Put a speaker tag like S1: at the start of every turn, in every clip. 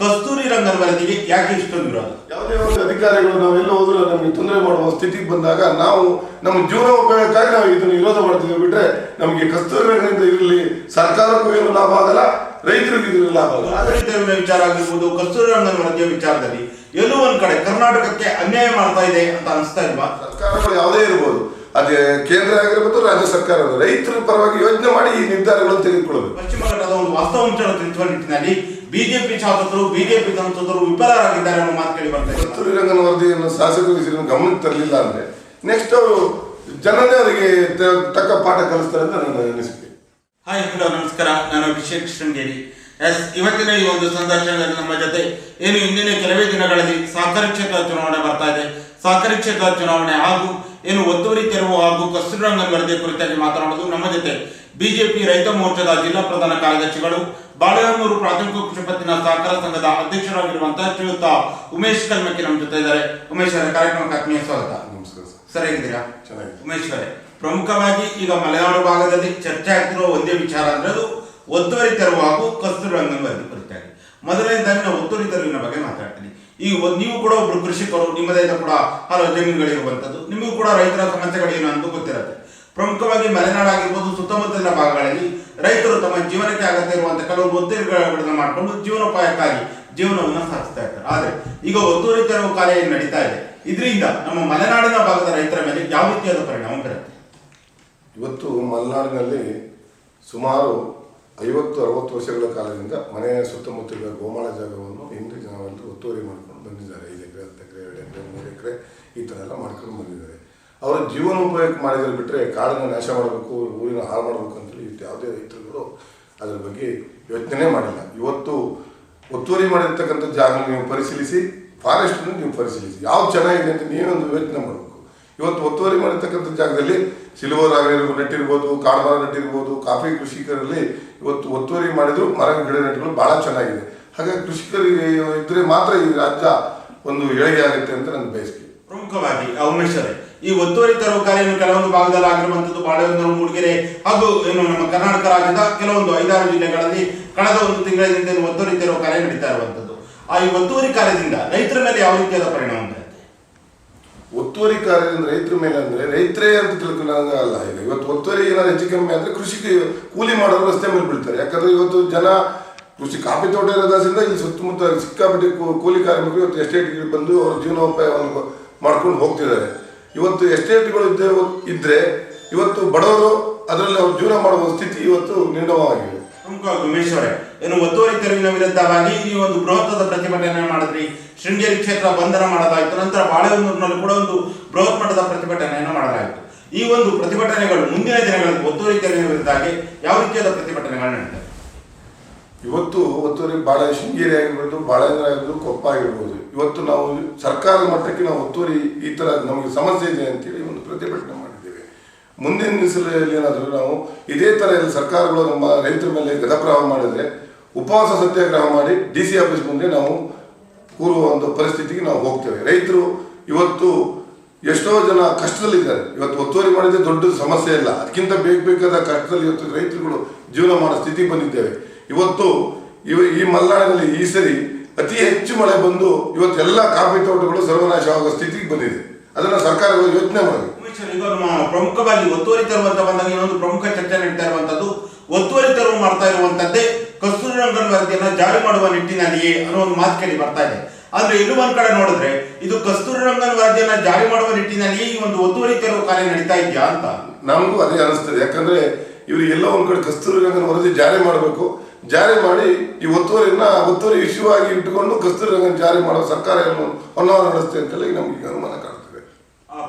S1: ಕಸ್ತೂರಿ ರಂಗನ್ ವರದಿಗೆ ಯಾಕೆ ಇಷ್ಟೊಂದು ವಿರೋಧ?
S2: ಯಾವುದೇ ಒಂದು ಅಧಿಕಾರಿಗಳು ನಾವೆಲ್ಲ ಹೋದ್ರೆ ನಮಗೆ ತೊಂದರೆ ಮಾಡುವ ಸ್ಥಿತಿಗೆ ಬಂದಾಗ ನಾವು ನಮ್ಮ ಜೀವನ ಉಪಯೋಗಕ್ಕಾಗಿ ನಾವು ಇದನ್ನು ವಿರೋಧ ಮಾಡ್ತೀವಿ ಬಿಟ್ರೆ ನಮಗೆ ಕಸ್ತೂರಿ ರಂಗನಿಂದ ಇರಲಿ ಸರ್ಕಾರಕ್ಕೂ ಏನು ಲಾಭ ಆಗಲ್ಲ ರೈತರಿಗೂ ಇದರಲ್ಲಿ ಲಾಭ ಆಗಲ್ಲ.
S1: ಆಡಳಿತ ವಿಚಾರ ಆಗಿರ್ಬೋದು ಕಸ್ತೂರಿ ರಂಗನ್ ವರದಿಯ ವಿಚಾರದಲ್ಲಿ ಎಲ್ಲೋ ಒಂದ್ ಕಡೆ ಕರ್ನಾಟಕಕ್ಕೆ ಅನ್ಯಾಯ ಮಾಡ್ತಾ ಇದೆ ಅಂತ ಅನಿಸ್ತಾ ಇಲ್ವಾ?
S2: ಸರ್ಕಾರಗಳು ಯಾವುದೇ ಇರ್ಬೋದು ಅದೇ ಕೇಂದ್ರ ಆಗಿರ್ಬೋದು ರಾಜ್ಯ ಸರ್ಕಾರ ರೈತರ ಪರವಾಗಿ ಯೋಜನೆ ಮಾಡಿ ಈ ನಿರ್ಧಾರಗಳನ್ನು ತೆಗೆದುಕೊಳ್ಳಬೇಕು.
S1: ಪಶ್ಚಿಮ ಘಟ್ಟದ ಒಂದು ವಾಸ್ತವಾಂಶವನ್ನು ತಿಳಿಸುವ ನಿಟ್ಟಿನಲ್ಲಿ ಬಿಜೆಪಿ ಶಾಸಕರು ಬಿಜೆಪಿ ಸಂಸದರು ವಿಫಲರಾಗಿದ್ದಾರೆ ಅನ್ನೋ ಮಾತು ಕೇಳಿ
S2: ಬರ್ತಾರೆ ರಂಗನ ವರದಿಯನ್ನು ಶಾಸಕರು ಗಮನಕ್ಕೆ ತರಲಿಲ್ಲ ಅಂದ್ರೆ ನೆಕ್ಸ್ಟ್ ಅವರು ಜನನೇ ಅವರಿಗೆ ತಕ್ಕ ಪಾಠ ಕಲಿಸ್ತಾರೆ ಅಂತ ನನ್ನ ಅನಿಸಿಕೆ.
S1: ಹಾಯ್ ಹಲೋ ನಮಸ್ಕಾರ. ನಾನು ಅಭಿಷೇಕ್ ಶೃಂಗೇರಿ. ಎಸ್ ಇವತ್ತಿನ ಈ ಒಂದು ಸಂದರ್ಶನದಲ್ಲಿ ನಮ್ಮ ಜೊತೆ ಏನು ಇಂದಿನ ಕೆಲವೇ ದಿನಗಳಲ್ಲಿ ಸಹಕಾರಿ ಕ್ಷೇತ್ರ ಚುನಾವಣೆ ಬರ್ತಾ ಇದೆ. ಸಹಕಾರಿ ಕ್ಷೇತ್ರ ಚುನಾವಣೆ ಹಾಗೂ ಏನು ಒತ್ತುವರಿ ತೆರವು ಹಾಗೂ ಕಸ್ತೂರಿ ರಂಗನ್ ವರದಿ ಕುರಿತಾಗಿ ಮಾತನಾಡುವುದು ನಮ್ಮ ಜೊತೆ ಬಿಜೆಪಿ ರೈತ ಮೋರ್ಚಾದ ಜಿಲ್ಲಾ ಪ್ರಧಾನ ಕಾರ್ಯದರ್ಶಿಗಳು. ಬಾಳೆಹೊನ್ನೂರು ಪ್ರಾಥಮಿಕ ಕೃಷಿ ಪತ್ತಿನ ಸಹಕಾರ ಸಂಘದ ಅಧ್ಯಕ್ಷರಾಗಿರುವಂತಹ ಶ್ರೀಯುತ ಉಮೇಶ್ ಕಲ್ಮಕ್ಕಿ ನಮ್ಮ ಜೊತೆ ಇದ್ದಾರೆ. ಉಮೇಶ್ ಅವರ ಕಾರ್ಯಕ್ರಮಕ್ಕೆ ಆತ್ಮೀಯ ಸ್ವಾಗತ.
S2: ನಮಸ್ಕಾರ ಸರ್.
S1: ಹೇಗಿದ್ದೀರಾ ಉಮೇಶ್ ಅವರೇ ಪ್ರಮುಖವಾಗಿ ಈಗ ಮಲೆನಾಡು ಭಾಗದಲ್ಲಿ ಚರ್ಚೆ ಆಗ್ತಿರುವ ಒಂದೇ ವಿಚಾರ ಅಂದ್ರೆ ಅದು ಒತ್ತುವರಿ ತೆರವು ಹಾಗೂ ಕಸ್ತೂರಿ ರಂಗನ್ ವರದಿ ಕುರಿತಾಗಿ. ಮೊದಲನೇದಾಗಿ ನಾವು ಒತ್ತುವರಿ ತೆರವಿನ ಬಗ್ಗೆ ಮಾತಾಡ್ತೀನಿ. ಈ ಒ- ನೀವು ಕೂಡ ಒಬ್ರು ಕೃಷಿಕರು ನಿಮ್ಮದೇ ಕೂಡ ಹಲವು ಜಮೀನುಗಳಿರುವಂಥದ್ದು ನಿಮಗೂ ಕೂಡ ರೈತರ ಸಮಸ್ಯೆಗಳೇನು ಅಂತ ಗೊತ್ತಿರುತ್ತೆ. ಪ್ರಮುಖವಾಗಿ ಮಲೆನಾಡಾಗಿರ್ಬೋದು ಸುತ್ತಮುತ್ತಲಿನ ಭಾಗಗಳಲ್ಲಿ ರೈತರು ತಮ್ಮ ಜೀವನಕ್ಕೆ ಅಗತ್ಯ ಇರುವಂತಹ ಕೆಲವು ಉದ್ಯೋಗಗಳನ್ನು ಮಾಡಿಕೊಂಡು ಜೀವನೋಪಾಯಕ್ಕಾಗಿ ಜೀವನವನ್ನು ಸಾಗಿಸ್ತಾ ಇರ್ತಾರೆ. ಆದ್ರೆ ಈಗ ಒತ್ತುವರಿ ತೆರವು ಕಾರ್ಯ ಏನು ನಡೀತಾ ಇದೆ? ಇದರಿಂದ ನಮ್ಮ ಮಲೆನಾಡಿನ ಭಾಗದ ರೈತರ ಮೇಲೆ ಯಾವ ರೀತಿಯಾದ ಪರಿಣಾಮ ಬೀರುತ್ತೆ?
S2: ಇವತ್ತು ಮಲೆನಾಡಿನಲ್ಲಿ ಸುಮಾರು ಐವತ್ತು, ಅರವತ್ತು ವರ್ಷಗಳ ಕಾಲದಿಂದ ಮನೆಯ ಸುತ್ತಮುತ್ತಲಿನ ಗೋಮಾಳ ಜಾಗವನ್ನು ಒತ್ತುವರಿ ಮಾಡ್ಕೊಂಡು ಬಂದಿದ್ದಾರೆ. ಐದು ಎಕರೆ, ಹತ್ತು ಎಕರೆ, ಎರಡು ಎಕರೆ, ಮೂರು ಎಕರೆ ಈ ಥರ ಎಲ್ಲ ಮಾಡ್ಕೊಂಡು ಬಂದಿದ್ದಾರೆ. ಅವರ ಜೀವನೋಪಯೋಗ ಮಾಡಿದ್ರೆ ಬಿಟ್ಟರೆ ಕಾಡನ್ನು ನಾಶ ಮಾಡಬೇಕು, ಊರಿನ ಹಾಳು ಮಾಡಬೇಕು ಅಂತೇಳಿ ಯಾವುದೇ ರೈತರುಗಳು ಅದರ ಬಗ್ಗೆ ಯೋಚನೆ ಮಾಡಿಲ್ಲ. ಇವತ್ತು ಒತ್ತುವರಿ ಮಾಡಿರ್ತಕ್ಕಂಥ ಜಾಗ ನೀವು ಪರಿಶೀಲಿಸಿ ಫಾರೆಸ್ಟನ್ನು ನೀವು ಪರಿಶೀಲಿಸಿ. ಯಾವ್ದು ಚೆನ್ನಾಗಿದೆ ಅಂತ ನೀವೊಂದು ಯೋಚನೆ ಮಾಡಬೇಕು. ಇವತ್ತು ಒತ್ತುವರಿ ಮಾಡಿರ್ತಕ್ಕಂಥ ಜಾಗದಲ್ಲಿ ಸಿಲ್ವರ್ ಆಗಿರ್ಬೋದು, ನೆಟ್ಟಿರ್ಬೋದು, ಕಾಡುಮರ ನೆಟ್ಟಿರ್ಬೋದು, ಕಾಫಿ ಕೃಷಿಕರಲ್ಲಿ ಇವತ್ತು ಒತ್ತುವರಿ ಮಾಡಿದ್ರು ಮರ, ಗಿಡ ನೆಟ್ಟುಗಳು ಭಾಳ ಚೆನ್ನಾಗಿದೆ. ಹಾಗಾಗಿ ಕೃಷಿಕರಿಗೆ ಇದ್ರೆ ಮಾತ್ರ ಈ ರಾಜ್ಯ ಒಂದು ಏಳಿಗೆ ಆಗುತ್ತೆ ಅಂತ ನನ್ನ ಬಯಸಿಕೆ
S1: ಪ್ರಮುಖವಾಗಿ ಉಮೇಶ್ ಅವರೇ ಈ ಒತ್ತುವರಿ ತರುವ ಕಾರ್ಯ ಕೆಲವೊಂದು ಭಾಗದಲ್ಲಿ ಆಗಿರುವಂತದ್ದು ಬಾಳೆಹೊನ್ನೂರು ಮೂಡಿಗೆರೆ ಹಾಗೂ ಏನು ನಮ್ಮ ಕರ್ನಾಟಕ ರಾಜ್ಯದ ಕೆಲವೊಂದು ಐದಾರು ಜಿಲ್ಲೆಗಳಲ್ಲಿ ಕಳೆದ ಒಂದು ತಿಂಗಳಿಂದ ಒತ್ತುವರಿ ತರುವ ಕಾರ್ಯ ನಡೀತಾ ಇರುವಂತದ್ದು ಆ ಈ ಒತ್ತುವರಿ ಕಾರ್ಯದಿಂದ ರೈತರ ಮೇಲೆ ಯಾವ ರೀತಿಯಾದ ಪರಿಣಾಮ
S2: ಒತ್ತುವರಿ ಕಾರ್ಯದಿಂದ ರೈತರ ಮೇಲೆ ಅಂದ್ರೆ ರೈತರೇ ಅಂತ ತಿಳ್ಕೊಂಡಾಗ ಅಲ್ಲ ಈಗ. ಇವತ್ತು ಒತ್ತುವರಿ ಏನಾದ್ರು ಹೆಚ್ಚು ಕಮ್ಮಿ ಆದ್ರೆ ಕೃಷಿಗೆ ಕೂಲಿ ಮಾಡೋರು ರಸ್ತೆ ಮೇಲೆ ಬಿಡ್ತಾರೆ ಯಾಕಂದ್ರೆ ಇವತ್ತು ಜನ ಕೃಷಿ ಕಾಫಿ ತೋಟ ಇರೋದ್ರಿಂದ ಈ ಸುತ್ತಮುತ್ತ ಸಿಕ್ಕಾಪಟ್ಟೆ ಕೂಲಿ ಕಾರ್ಮಿಕರು ಇವತ್ತು ಎಸ್ಟೇಟ್ಗೆ ಬಂದು ಅವರ ಜೀವನೋಪಾಯವನ್ನು ಮಾಡ್ಕೊಂಡು ಹೋಗ್ತಿದ್ದಾರೆ. ಇವತ್ತು ಎಸ್ಟೇಟ್ಗಳು ಇದ್ದೇ ಇದ್ರೆ ಇವತ್ತು ಬಡವರು ಅದರಲ್ಲಿ ಅವರು ಜೀವನ ಮಾಡುವ ಸ್ಥಿತಿ ಇವತ್ತು ನಿರ್ಣಯವಾಗಿದೆ.
S1: ಏನು ಒತ್ತುವರಿ ತೆರವಿನ ವಿರುದ್ಧವಾಗಿ ಈ ಒಂದು ಬೃಹತ್ತಾದ ಪ್ರತಿಭಟನೆ ಮಾಡಿದ್ರಿ. ಶೃಂಗೇರಿ ಕ್ಷೇತ್ರ ಬಂಧನ ಮಾಡಲಾಯಿತು. ನಂತರ ಬಾಳೆಹೊನ್ನೂರಿನಲ್ಲಿ ಕೂಡ ಒಂದು ಬೃಹತ್ ಮಟ್ಟದ ಪ್ರತಿಭಟನೆಯನ್ನು ಮಾಡಲಾಯಿತು. ಈ ಒಂದು ಪ್ರತಿಭಟನೆಗಳು ಮುಂದಿನ ದಿನಗಳಲ್ಲಿ ಒತ್ತುವರಿ ತೆರವಿನ ವಿರುದ್ಧವಾಗಿ ಯಾವ ರೀತಿಯಾದ ಪ್ರತಿಭಟನೆಗಳು ನಡೀತವೆ?
S2: ಇವತ್ತು ಒತ್ತುವರಿ ಭಾಳ ಶೃಂಗೇರಿ ಆಗಿರ್ಬೋದು ಬಾಳೆಂದ್ರ ಆಗಿರ್ಬೋದು ಕೊಪ್ಪ ಆಗಿರ್ಬೋದು ಇವತ್ತು ನಾವು ಸರ್ಕಾರದ ಮಟ್ಟಕ್ಕೆ ನಾವು ಒತ್ತುವರಿ ಈ ಥರ ನಮಗೆ ಸಮಸ್ಯೆ ಇದೆ ಅಂತೇಳಿ ಒಂದು ಪ್ರತಿಭಟನೆ ಮಾಡಿದ್ದೇವೆ. ಮುಂದಿನ ದಿವಸದಲ್ಲಿ ಏನಾದರೂ ನಾವು ಇದೇ ಥರ ಎಲ್ಲ ಸರ್ಕಾರಗಳು ನಮ್ಮ ರೈತರ ಮೇಲೆ ಗದಪ್ರವಾಹ ಮಾಡಿದರೆ, ಉಪವಾಸ ಸತ್ಯಾಗ್ರಹ ಮಾಡಿ ಡಿ ಸಿ ಆಫೀಸ್ ಮುಂದೆ ನಾವು ಕೂರುವ ಒಂದು ಪರಿಸ್ಥಿತಿಗೆ ನಾವು ಹೋಗ್ತೇವೆ. ರೈತರು ಇವತ್ತು ಎಷ್ಟೋ ಜನ ಕಷ್ಟದಲ್ಲಿದ್ದಾರೆ. ಇವತ್ತು ಒತ್ತುವರಿ ಮಾಡಿದ್ರೆ ದೊಡ್ಡ ಸಮಸ್ಯೆ ಇಲ್ಲ. ಅದಕ್ಕಿಂತ ಬೇಗ ಬೇಕಾದ ಕಷ್ಟದಲ್ಲಿ ಇವತ್ತು ರೈತರುಗಳು ಜೀವನ ಮಾಡೋ ಸ್ಥಿತಿಗೆ ಬಂದಿದ್ದೇವೆ. ಇವತ್ತು ಇವ ಈ ಮಲೆನಾಡಿನಲ್ಲಿ ಈ ಸರಿ ಅತಿ ಹೆಚ್ಚು ಮಳೆ ಬಂದು ಇವತ್ತು ಎಲ್ಲ ಕಾಫಿ ತೋಟಗಳು ಸರ್ವನಾಶವಾಗುವ ಸ್ಥಿತಿಗೆ ಬಂದಿದೆ. ಅದನ್ನು ಸರ್ಕಾರಗಳು ಯೋಚನೆ ಮಾಡಬೇಕು
S1: ಪ್ರಮುಖವಾಗಿ ಒತ್ತುವರಿ ತರುವಂತ ಬಂದಾಗ ಇನ್ನೊಂದು ಪ್ರಮುಖ ಚರ್ಚೆ ನಡೀತಾ ಇರುವಂತದ್ದು ಒತ್ತುವರಿ ತರುವ ಮಾಡ್ತಾ ಇರುವಂತದ್ದೇ ಕಸ್ತೂರಿ ರಂಗನ್ ವರದಿಯನ್ನು ಜಾರಿ ಮಾಡುವ ನಿಟ್ಟಿನಲ್ಲಿಯೇ ಅನ್ನೋ ಒಂದು ಮಾತು ಕೇಳಿ ಬರ್ತಾ ಇದೆ. ಆದ್ರೆ ಇಲ್ಲೂ ಒಂದ್ ಕಡೆ ನೋಡಿದ್ರೆ ಇದು ಕಸ್ತೂರಿ ರಂಗನ್ ವರದಿಯನ್ನ ಜಾರಿ ಮಾಡುವ ನಿಟ್ಟಿನಲ್ಲಿಯೇ ಈ ಒಂದು ಒತ್ತುವರಿ ತರುವ ಕಾರ್ಯ ನಡೀತಾ ಇದೆಯಾ ಅಂತ?
S2: ನಮಗೂ ಅದೇ ಅನಿಸ್ತದೆ. ಯಾಕಂದ್ರೆ ಇವರು ಎಲ್ಲೋ ಒಂದ್ ಕಡೆ ಕಸ್ತೂರಿ ರಂಗನ್ ವರದಿ ಜಾರಿ ಮಾಡಬೇಕು. ಜಾರಿ ಮಾಡಿ ಈ ಒತ್ತುವರಿಯನ್ನ ಒತ್ತುವರಿ ಆಗಿ ಇಟ್ಟುಕೊಂಡು ಕಸ್ತೂರಿ ರಂಗನ್ ಜಾರಿ ಮಾಡೋ ಸರ್ಕಾರ ಏನು ಹೊನ್ನಾವರ ನಡೆಸುತ್ತೆ ಅಂತೇಳಿ ನಮಗೆ ಈಗ ಅನುಮಾನ ಕಾಣ್ತದೆ.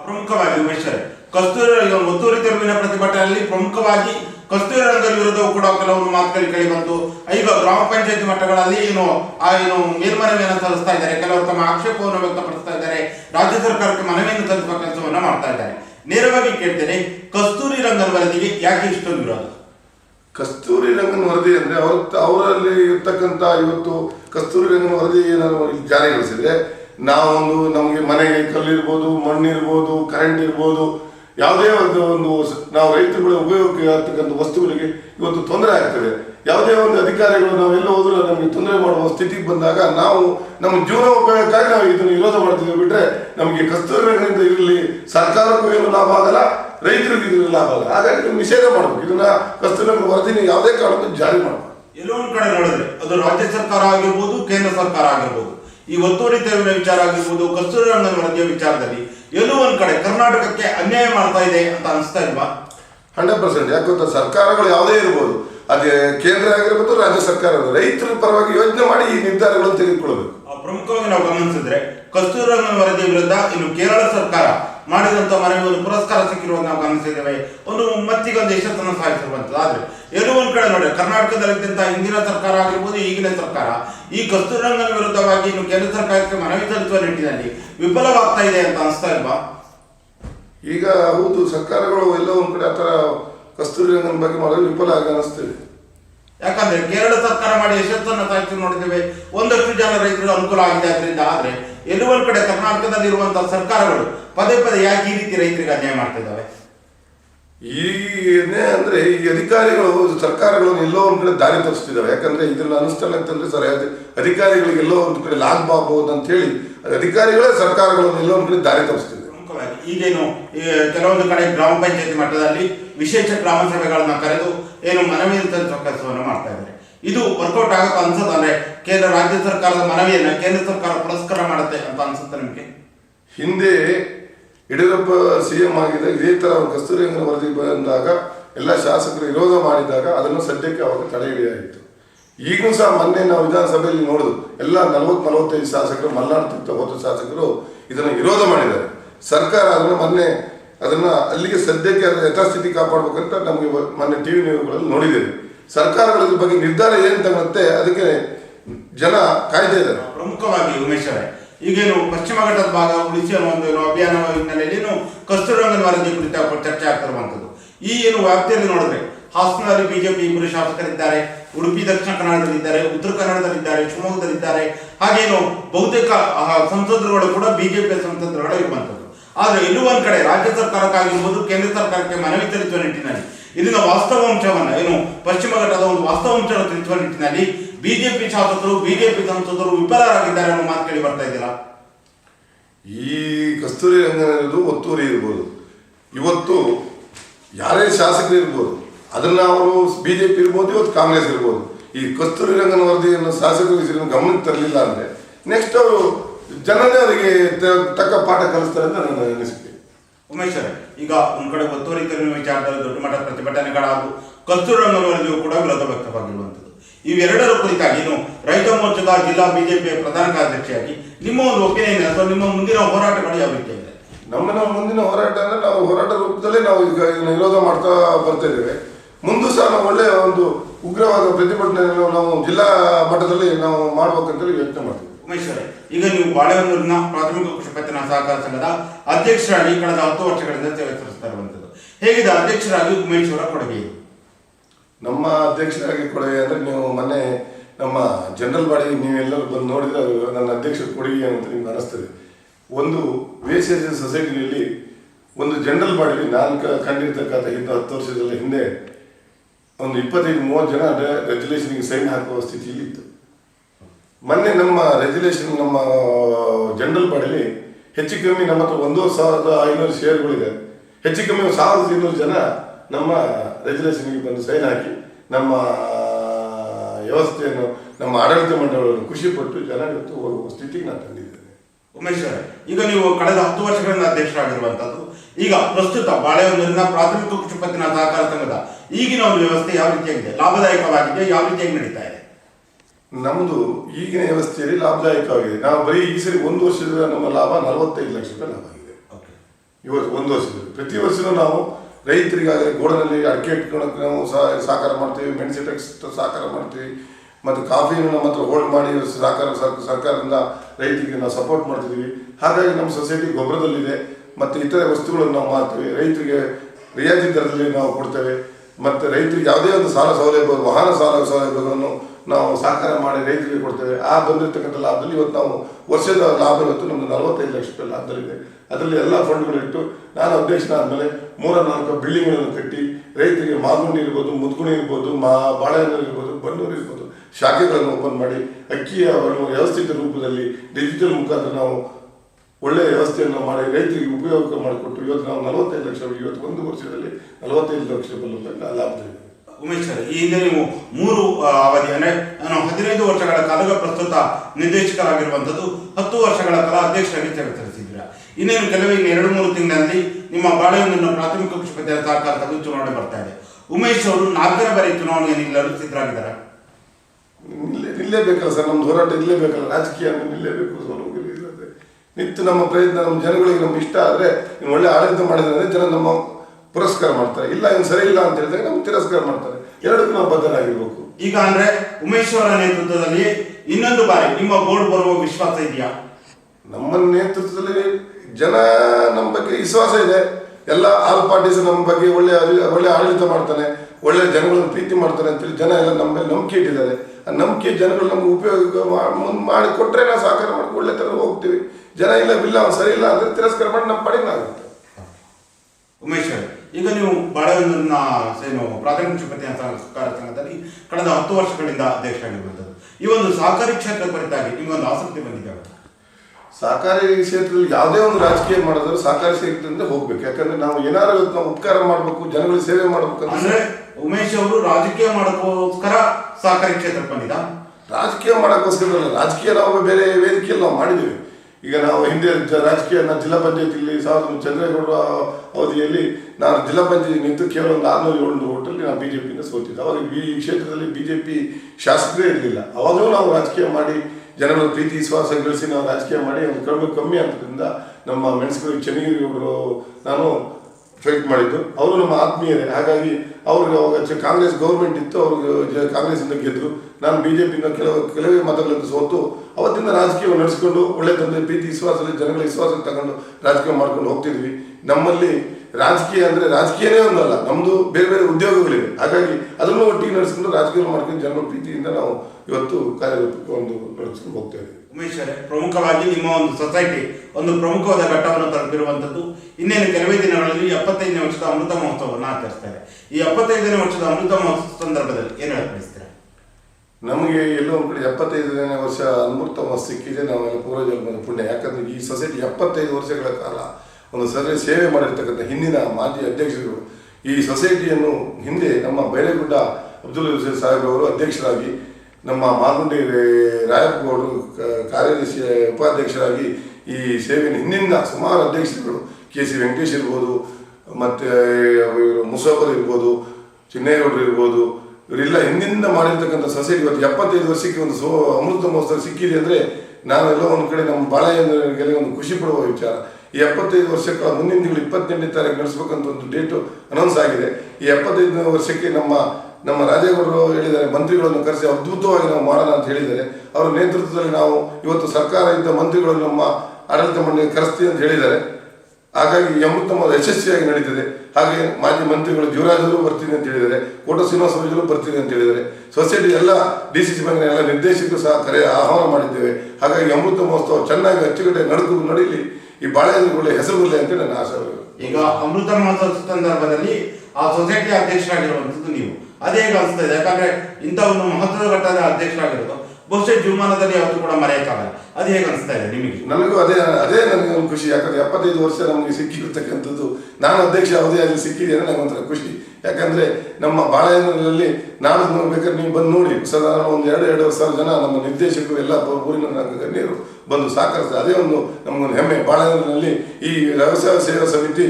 S1: ಪ್ರಮುಖವಾಗಿ ಉಮೇಶ್ ಕಸ್ತೂರಿ ರಂಗನ್ ಒತ್ತುವರಿ ತೆರವಿನ ಪ್ರತಿಭಟನೆಯಲ್ಲಿ ಪ್ರಮುಖವಾಗಿ ಕಸ್ತೂರಿ ರಂಗನ್ ವಿರುದ್ಧವೂ ಕೂಡ ಕೆಲವೊಂದು ಮಾತುಕತೆ ಕೇಳಿ ಬಂತು. ಈಗ ಗ್ರಾಮ ಪಂಚಾಯತಿ ಮಟ್ಟಗಳಲ್ಲಿ ಏನು, ಆ ಏನು ಮೇಲ್ಮನವಿಯನ್ನು ಸಲ್ಲಿಸ್ತಾ ಇದ್ದಾರೆ, ಕೆಲವರು ತಮ್ಮ ಆಕ್ಷೇಪವನ್ನು ವ್ಯಕ್ತಪಡಿಸ್ತಾ ಇದ್ದಾರೆ, ರಾಜ್ಯ ಸರ್ಕಾರಕ್ಕೆ ಮನವಿಯನ್ನು ಸಲ್ಲಿಸುವ ಕೆಲಸವನ್ನ ಮಾಡ್ತಾ ಇದ್ದಾರೆ. ನೇರವಾಗಿ ಕೇಳ್ತೇನೆ, ಕಸ್ತೂರಿ ರಂಗನ್ ವರದಿಗೆ ಯಾಕೆ ಇಷ್ಟೊಂದು ವಿರೋಧ?
S2: ಕಸ್ತೂರಿ ರಂಗನ ವರದಿ ಅಂದ್ರೆ ಅವ್ರ ಅವರಲ್ಲಿ ಇರ್ತಕ್ಕಂಥ ಇವತ್ತು ಕಸ್ತೂರಿ ರಂಗನ ವರದಿ ಏನಾದ್ರು ಜಾರಿಗೊಳಿಸಿದ್ರೆ ನಾವೊಂದು ನಮಗೆ ಮನೆಗೆ ಕಲ್ಲಿರ್ಬೋದು ಮಣ್ಣಿರ್ಬೋದು ಕರೆಂಟ್ ಇರ್ಬೋದು ಯಾವುದೇ ಒಂದು ಒಂದು ನಾವು ರೈತರುಗಳ ಉಪಯೋಗಕ್ಕೆ ಆಗ್ತಕ್ಕಂಥ ವಸ್ತುಗಳಿಗೆ ಇವತ್ತು ತೊಂದರೆ ಆಗ್ತದೆ. ಯಾವುದೇ ಒಂದು ಅಧಿಕಾರಿಗಳು ನಾವು ಎಲ್ಲ ಹೋದ್ರೂ ನಮಗೆ ತೊಂದರೆ ಮಾಡುವ ಸ್ಥಿತಿಗೆ ಬಂದಾಗ ನಾವು ನಮ್ಮ ಜೀವನ ಉಪಯೋಗಕ್ಕಾಗಿ ನಾವು ಇದನ್ನು ವಿರೋಧ ಮಾಡ್ತೀವಿ ಬಿಟ್ರೆ ನಮಗೆ ಕಸ್ತೂರಿ ರಂಗನಿಂದ ಇರಲಿ, ಸರ್ಕಾರಕ್ಕೂ ಏನು ಲಾಭ ಆಗಲ್ಲ ರೈತರಿಗೂ ಇದನ್ನ ಲಾಭ ಆಗಲ್ಲ ಹಾಗಾಗಿ ನೀವು ನಿಷೇಧ ಮಾಡಬೇಕು. ಇದನ್ನ ಕಸ್ತೂರಿ ವರದಿನ ಯಾವುದೇ ಕಾರಣಕ್ಕೂ ಜಾರಿ ಮಾಡಬೇಕು.
S1: ಎಲ್ಲೋ ಒಂದು ಕಡೆ ನೋಡಿದ್ರೆ ಅದು ರಾಜ್ಯ ಸರ್ಕಾರ ಆಗಿರ್ಬೋದು ಕೇಂದ್ರ ಸರ್ಕಾರ ಆಗಿರ್ಬೋದು. ಈ ಒತ್ತುವರಿ ತೆರವಿನ ವಿಚಾರ ಆಗಿರ್ಬೋದು ಕಸ್ತೂರಿ ರಂಗನ ವರದಿಯ ವಿಚಾರದಲ್ಲಿ ಎಲ್ಲೋ ಒಂದು ಕಡೆ ಕರ್ನಾಟಕಕ್ಕೆ ಅನ್ಯಾಯ ಮಾಡ್ತಾ ಇದೆ ಅಂತ ಅನಿಸ್ತಾ ಇಲ್ವಾ?
S2: Hundred percent. ಯಾಕೆ ಗೊತ್ತಾ? ಸರ್ಕಾರಗಳು ಯಾವುದೇ ಇರ್ಬೋದು. ಅದೇ ಕೇಂದ್ರ ಆಗಿರ್ಬೋದು ರಾಜ್ಯ ಸರ್ಕಾರ. ರೈತರ ಪರವಾಗಿ ಯೋಜನೆ ಮಾಡಿ ಈ ನಿರ್ಧಾರಗಳನ್ನು ತೆಗೆದುಕೊಳ್ಬೇಕು
S1: ಆ, ಪ್ರಮುಖವಾಗಿ ನಾವು ಗಮನಿಸಿದ್ರೆ ಕಸ್ತೂರಿ ರಂಗನ್ ವರದಿ ವಿರುದ್ಧ ಇನ್ನು ಕೇರಳ ಸರ್ಕಾರ ಮಾಡಿದಂತ ಮನೆಗೆ ಒಂದು ಪುರಸ್ಕಾರ ಸಿಕ್ಕಿರುವಂತ ನಾವು ಗಮನಿಸಿದ್ದೇವೆ. ಒಂದು ಮತ್ತಿಗೊಂದು ಯಶಸ್ಸನ್ನು ಸಾಧಿಸಿರುವಂತದ್ದು ಆದರೆ ಎಲ್ಲೋ ಒಂದು ಕಡೆ ನೋಡಿ ಕರ್ನಾಟಕದಲ್ಲಿದ್ದಂಥ ಹಿಂದಿನ ಸರ್ಕಾರ ಆಗಿರ್ಬೋದು, ಈಗಿನ ಸರ್ಕಾರ, ಈ ಕಸ್ತೂರಂಗನ ರಂಗನ್ ವಿರುದ್ಧವಾಗಿ ಇನ್ನು ಕೇಂದ್ರ ಸರ್ಕಾರಕ್ಕೆ ಮನವಿ ಸಲ್ಲಿಸುವ ನಿಟ್ಟಿನಲ್ಲಿ ವಿಫಲವಾಗ್ತಾ ಇದೆ ಅಂತ ಅನಿಸ್ತಾ ಇಲ್ವಾ?
S2: ಈಗ ಹೌದು, ಸರ್ಕಾರಗಳು ಎಲ್ಲ ಒಂದು ಕಡೆ ಆ ಥರ ಕಸ್ತೂರಿ ರಂಗನ ಬಗ್ಗೆ ಮಾಡಲು ವಿಫಲ ಆಗಿ ಅನಿಸ್ತದೆ.
S1: ಯಾಕಂದ್ರೆ ಕೇರಳ ಸರ್ಕಾರ ಮಾಡಿ ಯಶಸ್ಸನ್ನು ಸಾಧಿಸಿ ನೋಡಿದ್ದೇವೆ. ಒಂದಷ್ಟು ಜನ ರೈತರು ಅನುಕೂಲ ಆಗಿದೆ ಅದರಿಂದ ಆದ್ರೆ ಎಲ್ಲೋ ಕಡೆ ಕಡೆ ಕರ್ನಾಟಕದಲ್ಲಿರುವಂತಹ ಸರ್ಕಾರಗಳು ಪದೇ ಪದೇ ಯಾಕೆ ಈ ರೀತಿ ರೈತರಿಗೆ ಅನ್ಯಾಯ ಮಾಡ್ತಾ ಇದ್ದಾವೆ?
S2: ಅಂದ್ರೆ ಈ ಅಧಿಕಾರಿಗಳು ಸರ್ಕಾರಗಳು ಎಲ್ಲೋ ಒಂದ್ ಕಡೆ ದಾರಿ ತೋರಿಸ್ತಿದ್ದಾವೆ ಯಾಕಂದ್ರೆ ಇದನ್ನ ಅನುಷ್ಠಾನ ಅಂತಂದ್ರೆ ಸರ್ ಅಧಿ- ಅಧಿಕಾರಿಗಳಿಗೆ ಎಲ್ಲೋ ಒಂದ್ ಕಡೆ ಲಾಭ ಆಗಬಹುದು ಅಂತ ಹೇಳಿ ಅಧಿಕಾರಿಗಳೇ ಸರ್ಕಾರಗಳನ್ನು ಎಲ್ಲೋ ಒಂದ್ ಕಡೆ ದಾರಿ
S1: ತೋರಿಸ್ತಿದ್ದಾರೆ ಈಗೇನು ಈ ಕೆಲವೊಂದು ಕಡೆ ಗ್ರಾಮ ಪಂಚಾಯತಿ ಮಟ್ಟದಲ್ಲಿ ವಿಶೇಷ ಗ್ರಾಮ ಸಭೆಗಳನ್ನ ಕರೆದು ಏನು ಮನವಿ ಅಂತ ಕೆಲಸವನ್ನು ಮಾಡ್ತಾ ಇದ್ದಾರೆ. ಇದು ವರ್ಕೌಟ್ ಆಗುತ್ತೆ ಅನ್ಸುತ್ತೆ? ಅಂದ್ರೆ ಕೇಂದ್ರ, ರಾಜ್ಯ ಸರ್ಕಾರದ ಮನವಿಯನ್ನು ಕೇಂದ್ರ ಸರ್ಕಾರ ಪುರಸ್ಕಾರ ಮಾಡುತ್ತೆ ಅಂತ ಅನ್ಸುತ್ತೆ ನಿಮಗೆ?
S2: ಹಿಂದೆ ಯಡಿಯೂರಪ್ಪ ಸಿ ಎಂ ಆಗಿದ್ದಾಗ ಇದೇ ತರ ಕಸ್ತೂರಿ ರಂಗನ ವರದಿ ಬಂದಾಗ ಎಲ್ಲ ಶಾಸಕರು ವಿರೋಧ ಮಾಡಿದಾಗ ಅದನ್ನು ಸದ್ಯಕ್ಕೆ ಅವಾಗ ತಡೆ ಹಿಡಿಯಾಗಿತ್ತು ಈಗಲೂ ಸಹ ಮೊನ್ನೆ ನಾವು ವಿಧಾನಸಭೆಯಲ್ಲಿ ನೋಡುದು, ಎಲ್ಲ ನಲವತ್ತು ನಲವತ್ತೈದು ಶಾಸಕರು, ಮಲ್ನಾಡು ಹೋದ ಶಾಸಕರು ಇದನ್ನು ವಿರೋಧ ಮಾಡಿದ್ದಾರೆ. ಸರ್ಕಾರ ಅದನ್ನು ಮೊನ್ನೆ ಅದನ್ನ ಅಲ್ಲಿಗೆ ಸದ್ಯಕ್ಕೆ ಯಥಾಸ್ಥಿತಿ ಕಾಪಾಡಬೇಕಂತ ನಮಗೆ ಮೊನ್ನೆ ಟಿವಿ ನ್ಯೂಸ್ಗಳಲ್ಲಿ ನೋಡಿದ್ದೇವೆ. ಸರ್ಕಾರಗಳ ಬಗ್ಗೆ ನಿರ್ಧಾರ ಏನು ತಗೊಳುತ್ತೆ, ಅದಕ್ಕೆ ಜನ ಕಾಯ್ತಾ ಇದ್ದಾರೆ.
S1: ಪ್ರಮುಖವಾಗಿ ಉಮೇಶ್ ಅವರೇ, ಈಗೇನು ಪಶ್ಚಿಮ ಘಟ್ಟದ ಭಾಗ ಉಳಿಸಿ ಅನ್ನೋ ಒಂದು ಅಭಿಯಾನ ಹಿನ್ನೆಲೆಯಲ್ಲಿ ಏನು ವರದಿ ಕುರಿತ ಚರ್ಚೆ ಆಗ್ತಿರುವಂಥದ್ದು ಈ ಏನು ವ್ಯಾಪ್ತಿಯಲ್ಲಿ ನೋಡಿದ್ರೆ, ಹಾಸನದಲ್ಲಿ ಬಿಜೆಪಿ ಇಬ್ಬರು ಶಾಸಕರಿದ್ದಾರೆ, ಉಡುಪಿ, ದಕ್ಷಿಣ ಕನ್ನಡದಲ್ಲಿದ್ದಾರೆ, ಉತ್ತರ ಕನ್ನಡದಲ್ಲಿದ್ದಾರೆ, ಶಿವಮೊಗ್ಗದಲ್ಲಿದ್ದಾರೆ. ಹಾಗೇನು ಬಹುತೇಕ ಸಂಸದರುಗಳು ಕೂಡ ಬಿಜೆಪಿಯ ಸಂಸದರುಗಳು ಇರುವಂಥದ್ದು. ಆದ್ರೆ ಎಲ್ಲೂ ಒಂದು ಕಡೆ ರಾಜ್ಯ ಸರ್ಕಾರಕ್ಕಾಗಿರ್ಬೋದು ಕೇಂದ್ರ ಸರ್ಕಾರಕ್ಕೆ ಮನವಿ ಸಲ್ಲಿಸುವ ನಿಟ್ಟಿನಲ್ಲಿ, ಇಲ್ಲಿನ ವಾಸ್ತವಾಂಶವನ್ನ ಏನು ಪಶ್ಚಿಮ ಘಟ್ಟದ ಒಂದು ವಾಸ್ತವಾಂಶವನ್ನು ತಿಳಿಸುವ ನಿಟ್ಟಿನಲ್ಲಿ ಬಿಜೆಪಿ ಶಾಸಕರು, ಬಿಜೆಪಿ ಸಂಸದರು ವಿಫಲರಾಗಿದ್ದಾರೆ ಅನ್ನೋ ಮಾತು ಕೇಳಿ ಬರ್ತಾ ಇದ್ದೀರಾ
S2: ಈ ಕಸ್ತೂರಿ ರಂಗನ ಇರೋದು ಒತ್ತುವರಿ ಇರ್ಬೋದು. ಇವತ್ತು ಯಾರೇ ಶಾಸಕರು ಇರ್ಬೋದು, ಅದನ್ನ ಅವರು ಬಿಜೆಪಿ ಇರ್ಬೋದು, ಇವತ್ತು ಕಾಂಗ್ರೆಸ್ ಇರ್ಬೋದು. ಈ ಕಸ್ತೂರಿ ರಂಗನ ವರದಿಯನ್ನು ಶಾಸಕರು ಗಮನಕ್ಕೆ ತರಲಿಲ್ಲ ಅಂದ್ರೆ ನೆಕ್ಸ್ಟ್ ಅವರು ಜನನೇ ಅವರಿಗೆ ತಕ್ಕ ಪಾಠ ಕಲಿಸ್ತಾರೆ ಅಂತ ನನ್ನ ಅನಿಸಿಕೆ
S1: ಉಮೇಶ್ ಸರ್ ಈಗ ಒಂದ್ ಕಡೆ ಒತ್ತುವರಿ ತೆರವಿನ ವಿಚಾರದಲ್ಲಿ ದೊಡ್ಡ ಮಟ್ಟದ ಪ್ರತಿಭಟನೆಗಳಾಗೂ ಕಸ್ತೂರಿ ಕೂಡ ವಿರೋಧ ವ್ಯಕ್ತವಾಗಿರುವಂಥದ್ದು. ಇವೆರಡರ ಕುರಿತಾಗಿ ಏನು ರೈತ ಮೋರ್ಚಾದ ಜಿಲ್ಲಾ ಬಿಜೆಪಿಯ ಪ್ರಧಾನ ಕಾರ್ಯದರ್ಶಿಯಾಗಿ ನಿಮ್ಮ ಒಂದು ಒಪಿನಿಯನ್ ಅಥವಾ ನಿಮ್ಮ ಮುಂದಿನ ಹೋರಾಟಗಳು ಯಾವ ರೀತಿ ಇದೆ
S2: ನಮ್ಮ ನಮ್ಮ ಮುಂದಿನ ಹೋರಾಟ ಅಂದ್ರೆ ನಾವು ಹೋರಾಟ ರೂಪದಲ್ಲೇ ನಾವು ಈಗ ನಿರೋಧ ವಿರೋಧ ಮಾಡ್ತಾ ಬರ್ತಾ ಇದ್ದೇವೆ. ಮುಂದೂ ಸಹ ನಾವು ಒಳ್ಳೆಯ ಒಂದು ಉಗ್ರವಾದ ಪ್ರತಿಭಟನೆಯನ್ನು ನಾವು ಜಿಲ್ಲಾ ಮಟ್ಟದಲ್ಲಿ ನಾವು ಮಾಡ್ಬೇಕಂತೇಳಿ ಯೋಚನೆ ಮಾಡ್ತೀವಿ.
S1: ಉಮೇಶ್ ಅವರೇ ಈಗ ನೀವು ಬಾಳೆಹೊನ್ನೂರಿನ ಪ್ರಾಥಮಿಕ ಕೃಷಿ ಪತ್ತಿನ ಸಹಕಾರ ಸಂಘದ ಅಧ್ಯಕ್ಷರಾಗಿ ಕಳೆದ ಹತ್ತು ವರ್ಷಗಳಿಂದ ಸೇವೆ ಸಲ್ಲಿಸ್ತಾ ಇರುವಂಥದ್ದು. ಹೇಗಿದೆ ಅಧ್ಯಕ್ಷರಾಗಿ ಉಮೇಶ್ ಅವರ ಕೊಡುಗೆ?
S2: ನಮ್ಮ ಅಧ್ಯಕ್ಷರಾಗಿ ಕೊಡುಗೆ ಅಂದ್ರೆ ನೀವು ಮೊನ್ನೆ ನಮ್ಮ ಜನರಲ್ ಬಾಡಿ ನೀವೆಲ್ಲರೂ ಬಂದು ನೋಡಿದ್ರೆ ನನ್ನ ಅಧ್ಯಕ್ಷರ ಕೊಡುಗೆ ಅಂತ ನಿಮ್ಗೆ ಅನಿಸ್ತದೆ. ಒಂದು ವೇಸ್ಟ್ ಸೊಸೈಟಿಯಲ್ಲಿ ಒಂದು ಜನರಲ್ ಬಾಡಿಲಿ ನಾನು ಕಂಡಿರ್ತಕ್ಕಂಥ ಹಿಂದೆ ಹತ್ತು ವರ್ಷಗಳ ಹಿಂದೆ ಒಂದು ಇಪ್ಪತ್ತೈದು, ಮೂವತ್ತು ಜನ ರೆಗ್ಯುಲೇಷನ್ಗೆ ಸೈನ್ ಹಾಕುವ ಸ್ಥಿತಿಯಲ್ಲಿ ಇತ್ತು ಮೊನ್ನೆ ನಮ್ಮ ರೆಗ್ಯುಲೇಷನ್ ನಮ್ಮ ಜನರಲ್ ಬಾಡಿಲಿ ಹೆಚ್ಚು ಕಮ್ಮಿ ನಮ್ಮ ಹತ್ರ ಒಂದೂವರೆ ಸಾವಿರದ ಐನೂರು ಶೇರ್ಗಳಿದೆ ಹೆಚ್ಚು ಕಮ್ಮಿ ಒಂದು ಸಾವಿರದ ಇನ್ನೂರು ಜನ ನಮ್ಮ ರೆಗ್ಯುಲೇಷನ್ಗೆ ಬಂದು ಸೈನ್ ಹಾಕಿ ನಮ್ಮ ವ್ಯವಸ್ಥೆಯನ್ನು, ನಮ್ಮ ಆಡಳಿತ ಮಂಡಳಿಯನ್ನು ಖುಷಿಪಟ್ಟು ಜನ ಇವತ್ತು ಹೋಗುವ ಸ್ಥಿತಿಗೆ ನಾನು ತಂದಿದ್ದೇನೆ.
S1: ಉಮೇಶ್ ಈಗ ನೀವು ಕಳೆದ ಹತ್ತು ವರ್ಷಗಳಿಂದ ಅಧ್ಯಕ್ಷರಾಗಿರುವಂತದ್ದು, ಈಗ ಪ್ರಸ್ತುತ ಬಾಳೆಹೊನ್ನೂರಿನ ಪ್ರಾಥಮಿಕ ಕೃಷಿ ಪತ್ತಿನ ಸಹಕಾರ ಸಂಘದ ಈಗಿನ ಒಂದು ವ್ಯವಸ್ಥೆ ಯಾವ ರೀತಿಯಾಗಿದೆ? ಲಾಭದಾಯಕವಾಗಿದೆ, ಯಾವ ರೀತಿಯಾಗಿ ನಡೀತಾ ಇದೆ?
S2: ನಮ್ಮದು ಈಗಿನ ವ್ಯವಸ್ಥೆಯಲ್ಲಿ ಲಾಭದಾಯಕವಾಗಿದೆ. ನಾವು ಬರೀ ಈ ಸರಿ ಒಂದು ವರ್ಷದ ನಮ್ಮ ಲಾಭ ನಲವತ್ತೈದು ಲಕ್ಷ ರೂಪಾಯಿ ಲಾಭ ಆಗಿದೆ.
S1: ಓಕೆ
S2: ಇವತ್ತು ಒಂದು ವರ್ಷದಲ್ಲಿ. ಪ್ರತಿ ವರ್ಷವೂ ನಾವು ರೈತರಿಗಾಗಲಿ ಗೋಡನಲ್ಲಿ ಅಡಿಕೆ ಇಟ್ಕೊಳಕ್ಕೆ ನಾವು ಸಹ- ಸಹಕಾರ ಮಾಡ್ತೀವಿ ಮೆಣಸಿನ ಸಹಕಾರ ಮಾಡ್ತೀವಿ ಮತ್ತು ಕಾಫಿಯನ್ನು ನಮ್ಮ ಹತ್ರ ಹೋಲ್ಡ್ ಮಾಡಿ ಸಹಕಾರ ಸರ್ಕಾರದಿಂದ ರೈತರಿಗೆ ನಾವು ಸಪೋರ್ಟ್ ಮಾಡ್ತಿದ್ದೀವಿ ಹಾಗಾಗಿ ನಮ್ಮ ಸೊಸೈಟಿ ಗೊಬ್ಬರದಲ್ಲಿದೆ ಮತ್ತು ಇತರೆ ವಸ್ತುಗಳನ್ನು ನಾವು ಮಾಡ್ತೀವಿ ರೈತರಿಗೆ ರಿಯಾಯಿತಿ ದರದಲ್ಲಿ ನಾವು ಕೊಡ್ತೇವೆ. ಮತ್ತು ರೈತರಿಗೆ ಯಾವುದೇ ಒಂದು ಸಾಲ ಸೌಲಭ್ಯ, ವಾಹನ ಸಾಲ ಸೌಲಭ್ಯಗಳನ್ನು ನಾವು ಸಹಕಾರ ಮಾಡಿ ರೈತರಿಗೆ ಕೊಡ್ತೇವೆ. ಆ ಬಂದಿರತಕ್ಕಂಥ ಲಾಭದಲ್ಲಿ ಇವತ್ತು ನಾವು ವರ್ಷದ ಲಾಭ ಇವತ್ತು ನಮ್ಮದು ನಲವತ್ತೈದು ಲಕ್ಷ ರೂಪಾಯಿ ಲಾಭದಲ್ಲಿದೆ. ಅದರಲ್ಲಿ ಎಲ್ಲ ಫಂಡ್ಗಳಿಟ್ಟು ನಾನು ಅಧ್ಯಕ್ಷನಾದ್ಮೇಲೆ ಮೂರ ನಾಲ್ಕು ಬಿಲ್ಡಿಂಗ್ಗಳನ್ನು ಕಟ್ಟಿ ರೈತರಿಗೆ ಮಾಗುಂಡಿ ಇರ್ಬೋದು, ಮುದ್ಗುಣಿ ಇರ್ಬೋದು, ಮಾ, ಬಾಳೆಹಣ್ಣು ಇರ್ಬೋದು, ಬನ್ನೂರು ಇರ್ಬೋದು, ಶಾಖೆಗಳನ್ನು ಓಪನ್ ಮಾಡಿ ಅಕ್ಕಿಯ ವ್ಯವಸ್ಥಿತ ರೂಪದಲ್ಲಿ ಡಿಜಿಟಲ್ ಮುಖಾಂತರ ನಾವು ಒಳ್ಳೆಯ ವ್ಯವಸ್ಥೆಯನ್ನು ಮಾಡಿ ರೈತರಿಗೆ ಉಪಯೋಗ ಮಾಡಿಕೊಟ್ಟು ಇವತ್ತು ನಾವು ನಲವತ್ತೈದು ಲಕ್ಷ ಇವತ್ತು ಒಂದು ವರ್ಷದಲ್ಲಿ ನಲವತ್ತೈದು ಲಕ್ಷ ರೂಪಾಯಿ ಲಾಭದಲ್ಲಿ
S1: ಉಮೇಶ್ ಸರ್ ಈ ಹಿಂದೆ ನೀವು ಮೂರು ಅವಧಿ ಅಂದರೆ ನಾನು ಹದಿನೈದು ವರ್ಷಗಳ ಕಾಲದ ಪ್ರಸ್ತುತ ನಿರ್ದೇಶಕರಾಗಿರುವಂಥದ್ದು ಹತ್ತು ವರ್ಷಗಳ ಕಾಲ ಅಧ್ಯಕ್ಷರಾಗಿ ಸಲ್ಲಿಸಿದ್ದೀರಾ ಇನ್ನೇನು ಕೆಲವೇ ಇನ್ನು ಎರಡು ಮೂರು ತಿಂಗಳಲ್ಲಿ ನಿಮ್ಮ ಬಾಳೆಹೊನ್ನನ್ನು ಪ್ರಾಥಮಿಕ ಕೃಷಿ ಪದ್ಧತಿ ಸಹಕಾರ ಚುನಾವಣೆ ಬರ್ತಾ ಇದೆ. ಉಮೇಶ್ ಅವರು ನಾಲ್ಕನೇ ಬಾರಿ ಚುನಾವಣೆಗೆ ನಿಲ್ಲಲು ಸಿದ್ಧರಾಗಿದ್ದಾರೆ?
S2: ನಿಲ್ಲೇ ನಿಲ್ಲೇಬೇಕಲ್ಲ ಸರ್ ನಮ್ಮ ಹೋರಾಟ ನಿಲ್ಲೇಬೇಕಲ್ಲ ರಾಜಕೀಯ ನಿಲ್ಲೇಬೇಕು ನಿಲ್ಲೇಬೇಕು ಸೋಲು ಇಲ್ಲದೆ ನಿಂತು ನಮ್ಮ ಪ್ರಯತ್ನ ನಮ್ಮ ಜನಗಳಿಗೆ ನಮ್ಗೆ ಇಷ್ಟ ಆದರೆ ನೀವು ಒಳ್ಳೆ ಆಡಳಿತ ಮಾಡಿದ್ರೆ ಜನ ನಮ್ಮ ಪುರಸ್ಕಾರ ಮಾಡ್ತಾರೆ. ಇಲ್ಲ ಇನ್ನು ಸರಿ ಇಲ್ಲ ಅಂತ ಹೇಳಿದಾಗ ನಮ್ಗೆ ತಿರಸ್ಕಾರ ಮಾಡ್ತಾರೆ. ಎರಡಕ್ಕೂ ನಾವು ಬದಲಾಗಿರ್ಬೇಕು
S1: ಈಗ ಅಂದ್ರೆ ಉಮೇಶ್ ಅವರ ನೇತೃತ್ವದಲ್ಲಿ ಇನ್ನೊಂದು ಬಾರಿ ನಿಮ್ಮ ಬೋರ್ಡ್ ಬರುವ ವಿಶ್ವಾಸ ಇದೆಯಾ?
S2: ನಮ್ಮ ನೇತೃತ್ವದಲ್ಲಿ ಜನ ನಮ್ಮ ಬಗ್ಗೆ ವಿಶ್ವಾಸ ಇದೆ. ಎಲ್ಲ ಆಲ್ ಪಾರ್ಟೀಸ್ ನಮ್ಮ ಬಗ್ಗೆ ಒಳ್ಳೆ ಒಳ್ಳೆ ಆಡಳಿತ ಮಾಡ್ತಾನೆ. ಒಳ್ಳೆ ಜನಗಳನ್ನು ಪ್ರೀತಿ ಮಾಡ್ತಾರೆ ಅಂತೇಳಿ ಜನ ಎಲ್ಲ ನಮ್ಮ ಮೇಲೆ ನಂಬಿಕೆ ಇಟ್ಟಿದ್ದಾರೆ. ಆ ನಂಬಿಕೆ ಜನಗಳು ನಮ್ಗೆ ಉಪಯೋಗ ಮಾಡಿಕೊಟ್ರೆ ನಾವು ಸಹಕಾರ ಮಾಡಿ ಒಳ್ಳೆ ಥರ ಹೋಗ್ತೀವಿ. ಜನ ಇಲ್ಲ ಬಿಲ್ಲ ಅವ್ನು ಸರಿ ಇಲ್ಲ ಅಂದ್ರೆ ತಿರಸ್ಕಾರ ಮಾಡಿ ನಮ್ಮ ಪಡೆಯಲ್ಲ ಆಗುತ್ತೆ
S1: ಉಮೇಶ್ ಅವರೇ, ಈಗ ನೀವು ಬಾಳೆಹೊನ್ನೂರಿನ ಏನು ಪ್ರಾಥಮಿಕ ಕೃಷಿ ಪಂಚಾಯತ್ ಸಹಕಾರ ಸಂಘದಲ್ಲಿ ಕಳೆದ ಹತ್ತು ವರ್ಷಗಳಿಂದ ಅಧ್ಯಕ್ಷರಾಗಿರುವಂಥದ್ದು ಈ ಒಂದು ಸಹಕಾರಿ ಕ್ಷೇತ್ರ ಕುರಿತಾಗಿ ಒಂದು ಆಸಕ್ತಿ ಬಂದಿದೆ
S2: ಸಹಕಾರಿ ಕ್ಷೇತ್ರದಲ್ಲಿ ಯಾವುದೇ ಒಂದು ರಾಜಕೀಯ ಮಾಡಿದ್ರು ಸಹಕಾರಿ ಕ್ಷೇತ್ರದಿಂದ ಹೋಗ್ಬೇಕು. ಯಾಕಂದ್ರೆ ನಾವು ಏನಾದ್ರು ನಾವು ಉಪಕಾರ ಮಾಡಬೇಕು ಜನಗಳಿಗೆ ಸೇವೆ ಮಾಡಬೇಕು
S1: ಅಂದ್ರೆ ಉಮೇಶ್ ಅವರು ರಾಜಕೀಯ ಮಾಡೋಕ್ಕೋಸ್ಕರ ಸಹಕಾರಿ ಕ್ಷೇತ್ರಕ್ಕೆ ಬಂದಿದ್ದ?
S2: ರಾಜಕೀಯ ಮಾಡೋಕ್ಕೋಸ್ಕರ. ರಾಜಕೀಯ ನಾವು ಬೇರೆ ವೇದಿಕೆಯಲ್ಲಿ ನಾವು ಮಾಡಿದ್ದೀವಿ. ಈಗ ನಾವು ಹಿಂದೆ ರಾಜಕೀಯ ಜಿಲ್ಲಾ ಪಂಚಾಯತಿಯಲ್ಲಿ ಸಾವಿರದ ಚಂದ್ರೇಗೌಡ ಅವಧಿಯಲ್ಲಿ ನಾನು ಜಿಲ್ಲಾ ಪಂಚಾಯತಿ ನಿಂತು ಕೇವಲ ಒಂದು ಆರ್ನೂರು ಏಳ್ನೂರು ಓಟಲ್ಲಿ ನಾನು ಬಿ ಜೆ ಪಿಯಿಂದ ಸೋತಿದ್ದೆ. ಅವಾಗ ಈ ಕ್ಷೇತ್ರದಲ್ಲಿ ಬಿ ಜೆ ಪಿ ಶಾಸಕರೇ ಇರಲಿಲ್ಲ. ಅವಾಗಲೂ ನಾವು ರಾಜಕೀಯ ಮಾಡಿ ಜನರ ಪ್ರೀತಿ, ವಿಶ್ವಾಸ ಗಳಿಸಿ ನಾವು ರಾಜಕೀಯ ಮಾಡಿ, ಒಂದು ಕಡಿಮೆ ಕಮ್ಮಿ ಆದ್ದರಿಂದ ನಮ್ಮ ಮೆಣಸುಗಳು ಚೆನ್ನಗಿರಿಗೌಡರು ನಾನು ಫೈಟ್ ಮಾಡಿದ್ದು. ಅವರು ನಮ್ಮ ಆತ್ಮೀಯರೇ. ಹಾಗಾಗಿ ಅವ್ರಿಗೆ ಅವಾಗ ಕಾಂಗ್ರೆಸ್ ಗೌರ್ಮೆಂಟ್ ಇತ್ತು ಅವ್ರಿಗೆ ಕಾಂಗ್ರೆಸ್ ಕಾಂಗ್ರೆಸ್ಸಿಂದ ಗೆದ್ರು. ನಾನು ಬಿ ಜೆ ಪಿಯಿಂದ ಕೆಲವು ಕೆಲವೇ ಮತಗಳಿಂದ ಸೋತು ಅವತ್ತಿಂದ ರಾಜಕೀಯ ನಡೆಸ್ಕೊಂಡು ಒಳ್ಳೆ ತಂದೆ ಪ್ರೀತಿ, ವಿಶ್ವಾಸದಲ್ಲಿ ಜನಗಳ ವಿಶ್ವಾಸ ತಗೊಂಡು ರಾಜಕೀಯ ಮಾಡ್ಕೊಂಡು ಹೋಗ್ತಿದ್ವಿ. ನಮ್ಮಲ್ಲಿ ರಾಜಕೀಯ ಅಂದರೆ ರಾಜಕೀಯನೇ ಒಂದಲ್ಲ ನಮ್ಮದು ಬೇರೆ ಬೇರೆ ಉದ್ಯೋಗಗಳಿವೆ. ಹಾಗಾಗಿ ಅದನ್ನು ಒಟ್ಟಿಗೆ ನಡೆಸ್ಕೊಂಡು ರಾಜಕೀಯ ಮಾಡ್ಕೊಂಡು ಜನರ ಪ್ರೀತಿಯಿಂದ ನಾವು ಇವತ್ತು ಕಾರ್ಯರೂಪಕ್ಕೆ ಒಂದು ನಡೆಸ್ಕೊಂಡು ಹೋಗ್ತೇವೆ
S1: ಉಮೇಶ್ ಪ್ರಮುಖವಾಗಿ ನಿಮ್ಮ ಒಂದು ಸೊಸೈಟಿ, ಒಂದು ಪ್ರಮುಖವಾದ ಘಟ್ಟವನ್ನು ತಲುಪಿರುವಂಥದ್ದು, ಇನ್ನೇನು ಕೆಲವೇ ದಿನಗಳಲ್ಲಿ ಎಪ್ಪತ್ತೈದನೇ ವರ್ಷದ ಅಮೃತ ಮಹೋತ್ಸವವನ್ನು ಆಚರಿಸ್ತಾರೆ. ಈ ಎಪ್ಪತ್ತೈದನೇ ವರ್ಷದ ಅಮೃತ ಮಹೋತ್ಸವ ಸಂದರ್ಭದಲ್ಲಿ ಏನು ಬಯಸ್ತೀರಾ?
S2: ನಮಗೆ ಎಲ್ಲೋ ಒಂದು ಕಡೆ ಎಪ್ಪತ್ತೈದನೇ ವರ್ಷ ಅಮೃತ ಸಿಕ್ಕಿದೆ, ನಾವೆಲ್ಲ ಪೂರ್ವಜನ್ಮದ ಪುಣ್ಯ. ಯಾಕಂದ್ರೆ ಈ ಸೊಸೈಟಿ ಎಪ್ಪತ್ತೈದು ವರ್ಷಗಳ ಕಾಲ ಒಂದು ಸರಿ ಸೇವೆ ಮಾಡಿರ್ತಕ್ಕಂಥ ಹಿಂದಿನ ಮಾಜಿ ಅಧ್ಯಕ್ಷರು ಈ ಸೊಸೈಟಿಯನ್ನು ಹಿಂದೆ ನಮ್ಮ ಬೈರೇಗುಡ್ಡ ಅಬ್ದುಲ್ ಹುಸೇನ್ ಸಾಹೇಬ್ ಅವರು ಅಧ್ಯಕ್ಷರಾಗಿ, ನಮ್ಮ ಮಾಗುಂಡಿ ರಾಯಪ್ಪಗೌಡರು ಕಾರ್ಯದರ್ಶಿ, ಉಪಾಧ್ಯಕ್ಷರಾಗಿ ಈ ಸೇವೆಯನ್ನು ಹಿಂದಿನ ಸುಮಾರು ಅಧ್ಯಕ್ಷರುಗಳು ಕೆ ಸಿ ವೆಂಕಟೇಶ್ ಇರ್ಬೋದು, ಮತ್ತು ಇವರು ಮುಸಾಫರ್ ಇರ್ಬೋದು, ಚಿನ್ನೇಗೌಡರು ಇರ್ಬೋದು ಇವರೆಲ್ಲ ಹಿಂದಿನಿಂದ ಮಾಡಿರ್ತಕ್ಕಂಥ ಸಸ್ಯ ಇವತ್ತು ಎಪ್ಪತ್ತೈದು ವರ್ಷಕ್ಕೆ ಒಂದು ಸೋ ಅಮೃತ ಮಹೋತ್ಸವ ಸಿಕ್ಕಿದೆ ಅಂದರೆ ನಾವೆಲ್ಲ ಒಂದು ಕಡೆ ನಮ್ಮ ಬಾಳೆಯಲ್ಲಿ ಒಂದು ಖುಷಿ ಪಡುವ ವಿಚಾರ. ಈ ಎಪ್ಪತ್ತೈದು ವರ್ಷಕ್ಕೆ ಮುಂದಿನ ತಿಂಗಳು ಇಪ್ಪತ್ತೆಂಟನೇ ತಾರೀಕು ನಡೆಸ್ಬೇಕಂತ ಒಂದು ಡೇಟು ಅನೌನ್ಸ್ ಆಗಿದೆ. ಈ ಎಪ್ಪತ್ತೈದನೇ ವರ್ಷಕ್ಕೆ ನಮ್ಮ ನಮ್ಮ ರಾಜೇಗೌಡರು ಹೇಳಿದ್ದಾರೆ, ಮಂತ್ರಿಗಳನ್ನು ಕರೆಸಿ ಅದ್ಭುತವಾಗಿ ನಾವು ಮಾಡೋಣ ಅಂತ ಹೇಳಿದ್ದಾರೆ. ಅವರ ನೇತೃತ್ವದಲ್ಲಿ ನಾವು ಇವತ್ತು ಸರ್ಕಾರ ಇದ್ದ ಮಂತ್ರಿಗಳನ್ನು ನಮ್ಮ ಆಡಳಿತ ಮಂಡಳಿ ಕರೆಸ್ತೀವಿ ಅಂತ ಹೇಳಿದ್ದಾರೆ. ಹಾಗಾಗಿ ಈ ಅಮೃತ ಮಹೋತ್ಸವ ಯಶಸ್ವಿಯಾಗಿ ನಡೀತಿದೆ. ಹಾಗೆ ಮಾಜಿ ಮಂತ್ರಿಗಳು ಜೀವರಾಜರು ಬರ್ತೀನಿ ಅಂತ ಹೇಳಿದ್ದಾರೆ. ಕೋಟ ಶ್ರೀನಿವಾಸ ಪೂಜಾರು ಬರ್ತೀನಿ ಅಂತ ಹೇಳಿದ್ದಾರೆ. ಸೊಸೈಟಿ ಎಲ್ಲ ಡಿ ಸಿ ಸಿ ಬ್ಯಾಂಕ್ನ ಎಲ್ಲ ನಿರ್ದೇಶಕರು ಸಹ ಕರೆ ಆಹ್ವಾನ ಮಾಡಿದ್ದೇವೆ. ಹಾಗಾಗಿ ಅಮೃತ ಮಹೋತ್ಸವ ಚೆನ್ನಾಗಿ ಅಚ್ಚುಕಟ್ಟೆ ನಡೆದು ನಡೀಲಿ. ಈ ಬಾಳೆಹಣ್ಣು ಒಳ್ಳೆ ಹೆಸರು ಬರಲಿ ಅಂತ ನನ್ನ ಆಶೆ
S1: ಈಗ ಅಮೃತ ಮಹೋತ್ಸವ ಸಂದರ್ಭದಲ್ಲಿ ಆ ಸೊಸೈಟಿ ಅಧ್ಯಕ್ಷರಾಗಿರುವಂಥದ್ದು ನೀವು. ಅದೇ ಅನಿಸ್ತಾ ಇದೆ. ಯಾಕಂದ್ರೆ ಇಂಥ ಒಂದು ಮಹತ್ವದ ಘಟ್ಟದ ಅಧ್ಯಕ್ಷರಾಗಿರೋದು. ಬಹುಶಃ ಜೀವಮಾನದಲ್ಲಿ ಯಾವತ್ತೂ ಕೂಡ ಮರೆಯಕ್ಕಾಗಲ್ಲ. ಅದು ಹೇಗೆ ಅನಿಸ್ತಾ ಇದೆ ನಿಮಗೆ?
S2: ನನಗೂ ಅದೇ ಅದೇ ನನಗೆ ಒಂದು ಖುಷಿ. ಯಾಕಂದ್ರೆ ಎಪ್ಪತ್ತೈದು ವರ್ಷ ನಮಗೆ ಸಿಕ್ಕಿರ್ತಕ್ಕಂಥದ್ದು, ನಾನು ಅಧ್ಯಕ್ಷ ಯಾವುದೇ ಅಂದ್ರೆ ನನಗೆ ಒಂಥರ ಖುಷಿ. ಯಾಕಂದ್ರೆ ನಮ್ಮ ಬಾಳೆಹೊನ್ನೂರಲ್ಲಿ ನಾನು ನೋಡ್ಬೇಕಾದ್ರೆ ನೀವು ಬಂದು ನೋಡಿ. ಸಾಧಾರಣ ಒಂದು ಎರಡು ಎರಡು ಸಾವಿರ ಜನ ನಮ್ಮ ನಿರ್ದೇಶಕರು, ಎಲ್ಲ ಊರಿನ ಗಣ್ಯರು ಬಂದು ಸಾಕಷ್ಟು ಅದೇ ಒಂದು ನಮಗೊಂದು ಹೆಮ್ಮೆ. ಬಾಳೆಹೊನ್ನೂರಿನಲ್ಲಿ ಈ ವ್ಯವಸಾಯ ಸೇವಾ ಸಮಿತಿ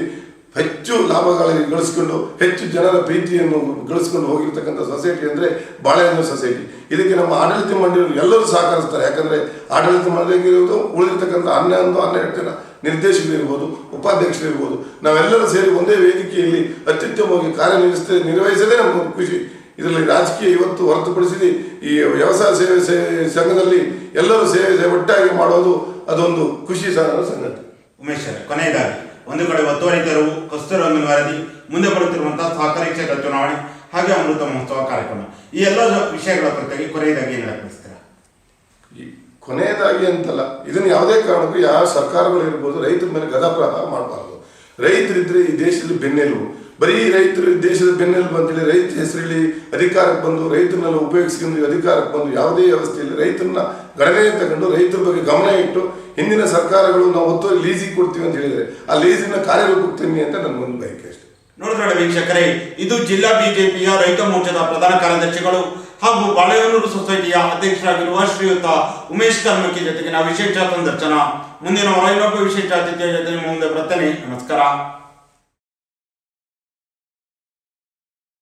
S2: ಹೆಚ್ಚು ಲಾಭಗಳಲ್ಲಿ ಗಳಿಸ್ಕೊಂಡು, ಹೆಚ್ಚು ಜನರ ಪ್ರೀತಿಯನ್ನು ಗಳಿಸ್ಕೊಂಡು ಹೋಗಿರ್ತಕ್ಕಂಥ ಸೊಸೈಟಿ ಅಂದರೆ ಬಾಳೆಹಣ್ಣು ಸೊಸೈಟಿ ಇದಕ್ಕೆ ನಮ್ಮ ಆಡಳಿತ ಮಂಡಳಿಯವರು ಎಲ್ಲರೂ ಸಹಕರಿಸ್ತಾರೆ. ಯಾಕಂದರೆ ಆಡಳಿತ ಮಂಡಳಿಗಿರುವುದು ಉಳಿದಿರ್ತಕ್ಕಂಥ ಹನ್ನೊಂದು, ಹನ್ನೆರಡು ಜನ ನಿರ್ದೇಶಕರು ಇರ್ಬೋದು, ಉಪಾಧ್ಯಕ್ಷರು ಇರ್ಬೋದು. ನಾವೆಲ್ಲರೂ ಸೇರಿ ಒಂದೇ ವೇದಿಕೆಯಲ್ಲಿ ಅತ್ಯುತ್ತಮವಾಗಿ ಕಾರ್ಯನಿರ್ವಹಿಸ ನಿರ್ವಹಿಸದೇ ನಮಗೊಂದು ಖುಷಿ. ಇದರಲ್ಲಿ ರಾಜಕೀಯ ಇವತ್ತು ಹೊರತುಪಡಿಸಿ ಈ ವ್ಯವಸಾಯ ಸೇವೆ ಸಂಘದಲ್ಲಿ ಎಲ್ಲರೂ ಸೇವೆ ಒಟ್ಟಾಗಿ ಮಾಡೋದು ಅದೊಂದು ಖುಷಿ ಸಾಧನ ಸಂಗತಿ
S1: ಉಮೇಶ್ ಸರ್ ಕೊನೆಯದಾಗಿ. ಒಂದು ಕಡೆ ಒತ್ತುವರಿ ತೆರವು ವರದಿ, ಮುಂದೆ ಬರುತ್ತಿರುವಂತಹ ಸಹಕಾರಿ ಕ್ಷೇತ್ರ ಚುನಾವಣೆ, ಹಾಗೆ ಅಮೃತ ಮಹೋತ್ಸವ ಕಾರ್ಯಕ್ರಮ. ಈ ಎಲ್ಲ ವಿಷಯಗಳ ಕುರಿತಾಗಿ ಕೊನೆಯದಾಗಿ ಏನು
S2: ಕೊನೆಯದಾಗಿ ಅಂತಲ್ಲ, ಇದನ್ನು ಯಾವುದೇ ಕಾರಣಕ್ಕೂ ಯಾವ ಸರ್ಕಾರಗಳು ಇರ್ಬೋದು ರೈತರ ಮೇಲೆ ಗದಾಪ್ರಾಹ ಮಾಡಬಾರ್ದು. ರೈತರಿದ್ರೆ ಈ ದೇಶದಲ್ಲಿ ಬೆನ್ನೆಲುಬು. ಬರೀ ರೈತರು ದೇಶದ ಬೆನ್ನೆಲುಬು ಬಂದೇಳಿ ರೈತ ಹೆಸರಲ್ಲಿ ಅಧಿಕಾರಕ್ಕೆ ಬಂದು ರೈತರನ್ನೆಲ್ಲ ಉಪಯೋಗಿಸ್ಕೊಂಡು ಅಧಿಕಾರಕ್ಕೆ ಬಂದು ಯಾವುದೇ ವ್ಯವಸ್ಥೆಯಲ್ಲಿ ರೈತರನ್ನ ಗಣನೆ ತಗೊಂಡು ರೈತರ ಬಗ್ಗೆ ಗಮನ ಇಟ್ಟು ಹಿಂದಿನ ಸರ್ಕಾರಗಳು ನಾವು ಒತ್ತು ಲೀಸಿಗೆ ಕೊಡ್ತೀವಿ ಅಂತ ಹೇಳಿದರೆ ಆ ಲೀಸಿನ ಕಾರ್ಯರೂಪಕ್ಕೆ ಅಂತ ನನ್ನ ಒಂದು ಬಯಕೆ ಅಷ್ಟೇ.
S1: ನೋಡಿದ್ರೆ ವೀಕ್ಷಕರೇ, ಇದು ಜಿಲ್ಲಾ ಬಿಜೆಪಿಯ ರೈತ ಮೋರ್ಚಾದ ಪ್ರಧಾನ ಕಾರ್ಯದರ್ಶಿಗಳು ಹಾಗೂ ಬಾಳೆಹೊನ್ನೂರು ಸೊಸೈಟಿಯ ಅಧ್ಯಕ್ಷರಾಗಿರುವ ಶ್ರೀಯುತ ಉಮೇಶ್ ಕರ್ಮಕ್ಕಿ ಜೊತೆಗಿನ ವಿಶೇಷ ಸಂದರ್ಶನ ಮುಂದಿನ ಇನ್ನೊಬ್ಬ ವಿಶೇಷ ಅತಿಥಿಯ ಜೊತೆ ಮುಂದೆ ಬರ್ತೇನೆ. ನಮಸ್ಕಾರ.